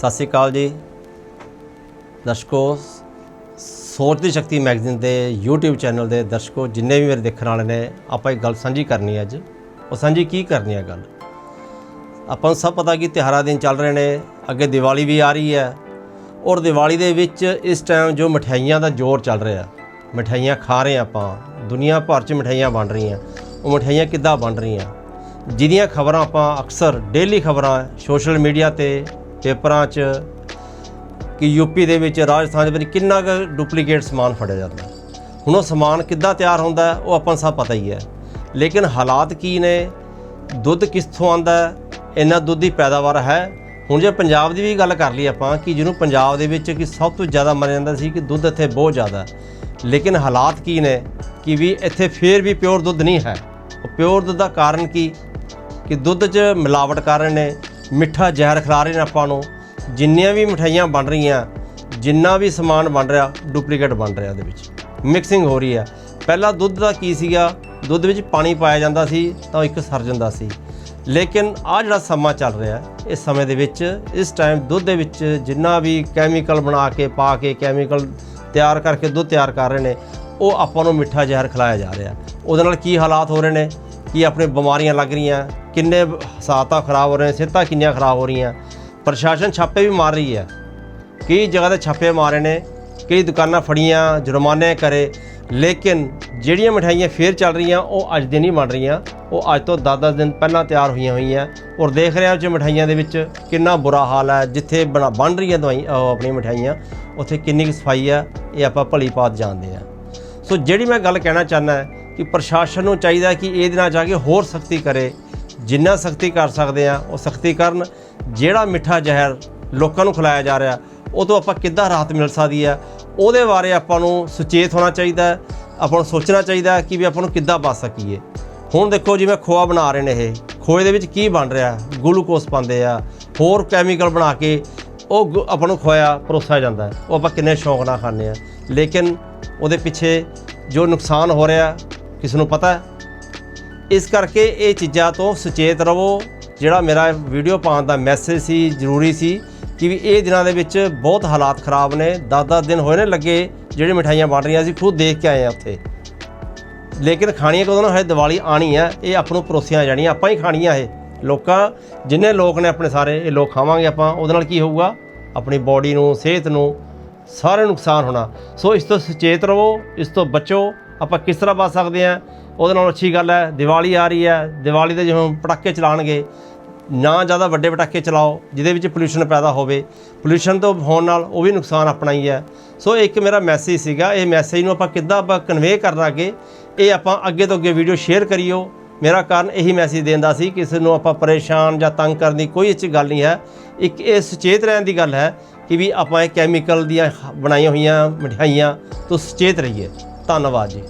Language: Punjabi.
ਸਤਿ ਸ਼੍ਰੀ ਅਕਾਲ ਜੀ। ਦਰਸ਼ਕੋ, ਸੋਚ ਦੀ ਸ਼ਕਤੀ ਮੈਗਜ਼ੀਨ ਦੇ YouTube ਚੈਨਲ ਦੇ ਦਰਸ਼ਕੋ, ਜਿੰਨੇ ਵੀ ਮੇਰੇ ਦੇਖਣ ਵਾਲੇ ਨੇ, ਆਪਾਂ ਇੱਕ ਗੱਲ ਸਾਂਝੀ ਕਰਨੀ ਹੈ ਅੱਜ। ਉਹ ਸਾਂਝੀ ਕੀ ਕਰਨੀ ਹੈ ਗੱਲ? ਆਪਾਂ ਨੂੰ ਸਭ ਪਤਾ ਕਿ ਤਿਉਹਾਰਾਂ ਦਿਨ ਚੱਲ ਰਹੇ ਨੇ, ਅੱਗੇ ਦੀਵਾਲੀ ਵੀ ਆ ਰਹੀ ਹੈ। ਔਰ ਦੀਵਾਲੀ ਦੇ ਵਿੱਚ ਇਸ ਟਾਈਮ ਜੋ ਮਠਿਆਈਆਂ ਦਾ ਜ਼ੋਰ ਚੱਲ ਰਿਹਾ, ਮਠਿਆਈਆਂ ਖਾ ਰਹੇ ਆਪਾਂ, ਦੁਨੀਆ ਭਰ 'ਚ ਮਠਿਆਈਆਂ ਬਣ ਰਹੀਆਂ। ਉਹ ਮਠਿਆਈਆਂ ਕਿੱਦਾਂ ਬਣ ਰਹੀਆਂ? ਜਿਹਦੀਆਂ ਖਬਰਾਂ ਆਪਾਂ ਅਕਸਰ ਡੇਲੀ ਖਬਰਾਂ ਸੋਸ਼ਲ ਮੀਡੀਆ ਤੇ ਪੇਪਰਾਂ 'ਚ ਕਿ ਯੂਪੀ ਦੇ ਵਿੱਚ ਰਾਜਸਥਾਨ ਦੇ ਵਿੱਚ ਕਿੰਨਾ ਕੁ ਡੁਪਲੀਕੇਟ ਸਮਾਨ ਫੜਿਆ ਜਾਂਦਾ ਹੁਣ ਉਹ ਸਮਾਨ ਕਿੱਦਾਂ ਤਿਆਰ ਹੁੰਦਾ ਉਹ ਆਪਾਂ ਨੂੰ ਸਭ ਪਤਾ ਹੀ ਹੈ। ਲੇਕਿਨ ਹਾਲਾਤ ਕੀ ਨੇ? ਦੁੱਧ ਕਿੱਥੋਂ ਆਂਦਾ ਇੰਨਾ ਦੁੱਧ ਦੀ ਪੈਦਾਵਾਰ ਹੈ। ਹੁਣ ਜੇ ਪੰਜਾਬ ਦੀ ਵੀ ਗੱਲ ਕਰ ਲਈ ਆਪਾਂ ਕਿ ਜਿਹਨੂੰ ਪੰਜਾਬ ਦੇ ਵਿੱਚ ਕਿ ਸਭ ਤੋਂ ਜ਼ਿਆਦਾ ਮੰਨਿਆ ਜਾਂਦਾ ਸੀ ਕਿ ਦੁੱਧ ਇੱਥੇ ਬਹੁਤ ਜ਼ਿਆਦਾ ਲੇਕਿਨ ਹਾਲਾਤ ਕੀ ਨੇ? ਕਿ ਵੀ ਇੱਥੇ ਫੇਰ ਵੀ ਪਿਓਰ ਦੁੱਧ ਨਹੀਂ ਹੈ। ਉਹ ਪਿਓਰ ਦੁੱਧ ਦਾ ਕਾਰਨ ਕੀ? ਕਿ ਦੁੱਧ 'ਚ ਮਿਲਾਵਟ ਕਾਰਨ ਨੇ। ਮਿੱਠਾ ਜ਼ਹਿਰ ਖਿਲਾ ਰਹੇ ਨੇ ਆਪਾਂ ਨੂੰ। ਜਿੰਨੀਆਂ ਵੀ ਮਠਾਈਆਂ ਬਣ ਰਹੀਆਂ, ਜਿੰਨਾ ਵੀ ਸਮਾਨ ਬਣ ਰਿਹਾ ਡੁਪਲੀਕੇਟ ਬਣ ਰਿਹਾ ਉਹਦੇ ਵਿੱਚ। ਮਿਕਸਿੰਗ ਹੋ ਰਹੀ ਹੈ। ਪਹਿਲਾਂ ਦੁੱਧ ਦਾ ਕੀ ਸੀਗਾ? ਦੁੱਧ ਵਿੱਚ ਪਾਣੀ ਪਾਇਆ ਜਾਂਦਾ ਸੀ, ਤਾਂ ਉਹ ਇੱਕ ਸਰ ਜਾਂਦਾ ਸੀ। ਲੇਕਿਨ ਆ ਜਿਹੜਾ ਸਮਾਂ ਚੱਲ ਰਿਹਾ ਇਸ ਸਮੇਂ ਦੇ ਵਿੱਚ, ਇਸ ਟਾਈਮ ਦੁੱਧ ਦੇ ਵਿੱਚ ਜਿੰਨਾ ਵੀ ਕੈਮੀਕਲ ਬਣਾ ਕੇ, ਪਾ ਕੇ ਕੈਮੀਕਲ ਤਿਆਰ ਕਰਕੇ ਦੁੱਧ ਤਿਆਰ ਕਰ ਰਹੇ ਨੇ, ਉਹ ਆਪਾਂ ਨੂੰ ਮਿੱਠਾ ਜ਼ਹਿਰ ਖਿਲਾਇਆ ਜਾ ਰਿਹਾ। ਉਹਦੇ ਨਾਲ ਕੀ ਹਾਲਾਤ ਹੋ ਰਹੇ ਨੇ? ਕਿ ਆਪਣੇ ਬਿਮਾਰੀਆਂ ਲੱਗ ਰਹੀਆਂ, ਕਿੰਨੇ ਹਾਲਾਤਾਂ ਖਰਾਬ ਹੋ ਰਹੇ ਸਿਹਤਾਂ ਕਿੰਨੀਆਂ ਖਰਾਬ ਹੋ ਰਹੀਆਂ। ਪ੍ਰਸ਼ਾਸਨ ਛਾਪੇ ਵੀ ਮਾਰ ਰਹੀ ਹੈ। ਕਈ ਜਗ੍ਹਾ ਤੇ ਛਾਪੇ ਮਾਰੇ ਨੇ, ਕਈ ਦੁਕਾਨਾਂ ਫੜੀਆਂ, ਜੁਰਮਾਨੇ ਕਰੇ, ਲੇਕਿਨ ਜਿਹੜੀਆਂ ਮਠਾਈਆਂ ਫੇਰ ਚੱਲ ਰਹੀਆਂ, ਉਹ ਅੱਜ ਦੇ ਨਹੀਂ ਬਣ ਰਹੀਆਂ। ਉਹ ਅੱਜ ਤੋਂ 10-10 ਦਿਨ ਪਹਿਲਾਂ ਤਿਆਰ ਹੋਈਆਂ ਹੋਈਆਂ। ਔਰ ਦੇਖ ਰਹੇ ਹਾਂ ਕਿ ਮਠਾਈਆਂ ਦੇ ਵਿੱਚ ਕਿੰਨਾ ਬੁਰਾ ਹਾਲ ਹੈ, ਜਿੱਥੇ ਬਣਾ- ਬਣ ਰਹੀਆਂ ਦਵਾਈ ਉਹ ਆਪਣੀਆਂ ਮਠਾਈਆਂ ਉੱਥੇ ਕਿੰਨੀ ਕੁ ਸਫ਼ਾਈ ਹੈ, ਇਹ ਆਪਾਂ ਭਲੀ ਬਾਤ ਜਾਣਦੇ ਆ ਸੋ ਜਿਹੜੀ ਮੈਂ ਗੱਲ ਕਹਿਣਾ ਚਾਹੁੰਦਾ ਹੈ ਕਿ ਪ੍ਰਸ਼ਾਸਨ ਨੂੰ ਚਾਹੀਦਾ ਕਿ ਇਹਦੇ ਨਾਲ ਜਾ ਕੇ ਹੋਰ ਸਖਤੀ ਕਰੇ, ਜਿੰਨਾ ਸਖਤੀ ਕਰ ਸਕਦੇ ਆ ਉਹ ਸਖਤੀ ਕਰਨ, ਜਿਹੜਾ ਮਿੱਠਾ ਜ਼ਹਿਰ ਲੋਕਾਂ ਨੂੰ ਖਿਲਾਇਆ ਜਾ ਰਿਹਾ, ਉਹ ਤੋਂ ਆਪਾਂ ਕਿੱਦਾਂ ਰਾਹਤ ਮਿਲ ਸਕਦੀ ਹੈ? ਉਹਦੇ ਬਾਰੇ ਆਪਾਂ ਨੂੰ ਸੁਚੇਤ ਹੋਣਾ ਚਾਹੀਦਾ ਆਪਾਂ ਨੂੰ ਸੋਚਣਾ ਚਾਹੀਦਾ ਕਿ ਵੀ ਆਪਾਂ ਨੂੰ ਕਿੱਦਾਂ ਬਚ ਸਕੀਏ। ਹੁਣ ਦੇਖੋ ਜਿਵੇਂ ਖੋਆ ਬਣਾ ਰਹੇ ਨੇ ਇਹ, ਖੋਏ ਦੇ ਵਿੱਚ ਕੀ ਬਣ ਰਿਹਾ ਗਲੂਕੋਸ ਪਾਉਂਦੇ ਆ, ਹੋਰ ਕੈਮੀਕਲ ਬਣਾ ਕੇ ਉਹ ਗੁ- ਆਪਾਂ ਨੂੰ ਖੋਇਆ ਪਰੋਸਿਆ ਜਾਂਦਾ ਉਹ ਆਪਾਂ ਕਿੰਨੇ ਸ਼ੌਂਕ ਨਾਲ ਖਾਂਦੇ ਆ ਲੇਕਿਨ ਉਹਦੇ ਪਿੱਛੇ ਜੋ ਨੁਕਸਾਨ ਹੋ ਰਿਹਾ ਕਿਸ ਨੂੰ ਪਤਾ ਹੈ? ਇਸ ਕਰਕੇ ਇਹ ਚੀਜ਼ਾਂ ਤੋਂ ਸੁਚੇਤ ਰਹੋ। ਜਿਹੜਾ ਮੇਰਾ ਵੀਡੀਓ ਪਾਉਣ ਦਾ ਮੈਸੇਜ ਸੀ, ਜ਼ਰੂਰੀ ਸੀ ਕਿ ਵੀ ਇਹ ਦਿਨਾਂ ਦੇ ਵਿੱਚ ਬਹੁਤ ਹਾਲਾਤ ਖਰਾਬ ਨੇ। 10-10 ਦਿਨ ਹੋਏ ਨੇ ਲੱਗੇ, ਜਿਹੜੇ ਮਠਾਈਆਂ ਬਣ ਰਹੀਆਂ ਸੀ ਖੁਦ ਦੇਖ ਕੇ ਆਏ ਆ ਉੱਥੇ। ਲੇਕਿਨ ਖਾਣੀਆਂ ਕਦੋਂ ਨਾ ਹੈ ਦੀਵਾਲੀ ਆਣੀ ਹੈ, ਇਹ ਆਪ ਨੂੰ ਪਰੋਸੀਆਂ ਜਾਣੀਆਂ। ਆਪਾਂ ਹੀ ਖਾਣੀਆਂ ਇਹ। ਲੋਕਾਂ, ਜਿੰਨੇ ਲੋਕ ਨੇ ਆਪਣੇ ਸਾਰੇ, ਇਹ ਲੋਕ ਖਾਵਾਂਗੇ ਆਪਾਂ। ਉਹਦੇ ਨਾਲ ਕੀ ਹੋਊਗਾ? ਆਪਣੀ ਬਾਡੀ ਨੂੰ, ਸਿਹਤ ਨੂੰ ਸਾਰੇ ਨੁਕਸਾਨ ਹੋਣਾ। ਸੋ ਇਸ ਤੋਂ ਸੁਚੇਤ ਰਹੋ, ਇਸ ਤੋਂ ਬਚੋ। ਆਪਾਂ ਕਿਸ ਤਰ੍ਹਾਂ ਬਚ ਸਕਦੇ ਹਾਂ? ਉਹਦੇ ਨਾਲ ਅੱਛੀ ਗੱਲ ਹੈ, ਦੀਵਾਲੀ ਆ ਰਹੀ ਹੈ, ਦੀਵਾਲੀ ਦੇ ਜਿਵੇਂ ਪਟਾਕੇ ਚਲਾਣਗੇ ਨਾ ਜ਼ਿਆਦਾ ਵੱਡੇ ਪਟਾਕੇ ਚਲਾਓ ਜਿਹਦੇ ਵਿੱਚ ਪੋਲੂਸ਼ਨ ਪੈਦਾ ਹੋਵੇ। ਪੋਲੂਸ਼ਨ ਤੋਂ ਹੋਣ ਨਾਲ ਉਹ ਵੀ ਨੁਕਸਾਨ ਆਪਣਾ ਹੀ ਹੈ। ਸੋ ਇੱਕ ਮੇਰਾ ਮੈਸੇਜ ਸੀਗਾ, ਇਹ ਮੈਸੇਜ ਨੂੰ ਆਪਾਂ ਕਿੱਦਾਂ ਆਪਾਂ ਕਨਵੇ ਕਰਨਾ ਅੱਗੇ ਇਹ ਆਪਾਂ ਅੱਗੇ ਤੋਂ ਅੱਗੇ ਵੀਡੀਓ ਸ਼ੇਅਰ ਕਰਿਓ। ਮੇਰਾ ਕਾਰਨ ਇਹੀ ਮੈਸੇਜ ਦੇਣ ਸੀ, ਕਿਸੇ ਨੂੰ ਆਪਾਂ ਪਰੇਸ਼ਾਨ ਜਾਂ ਤੰਗ ਕਰਨ ਦੀ ਕੋਈ ਇਹ ਗੱਲ ਨਹੀਂ ਹੈ। ਇੱਕ ਇਹ ਸੁਚੇਤ ਰਹਿਣ ਦੀ ਗੱਲ ਹੈ ਕਿ ਵੀ ਆਪਾਂ ਇਹ ਕੈਮੀਕਲ ਦੀਆਂ ਬਣਾਈਆਂ ਹੋਈਆਂ, ਮਠਿਆਈਆਂ ਤੋਂ ਸੁਚੇਤ ਰਹੀਏ। ਧੰਨਵਾਦ ਜੀ।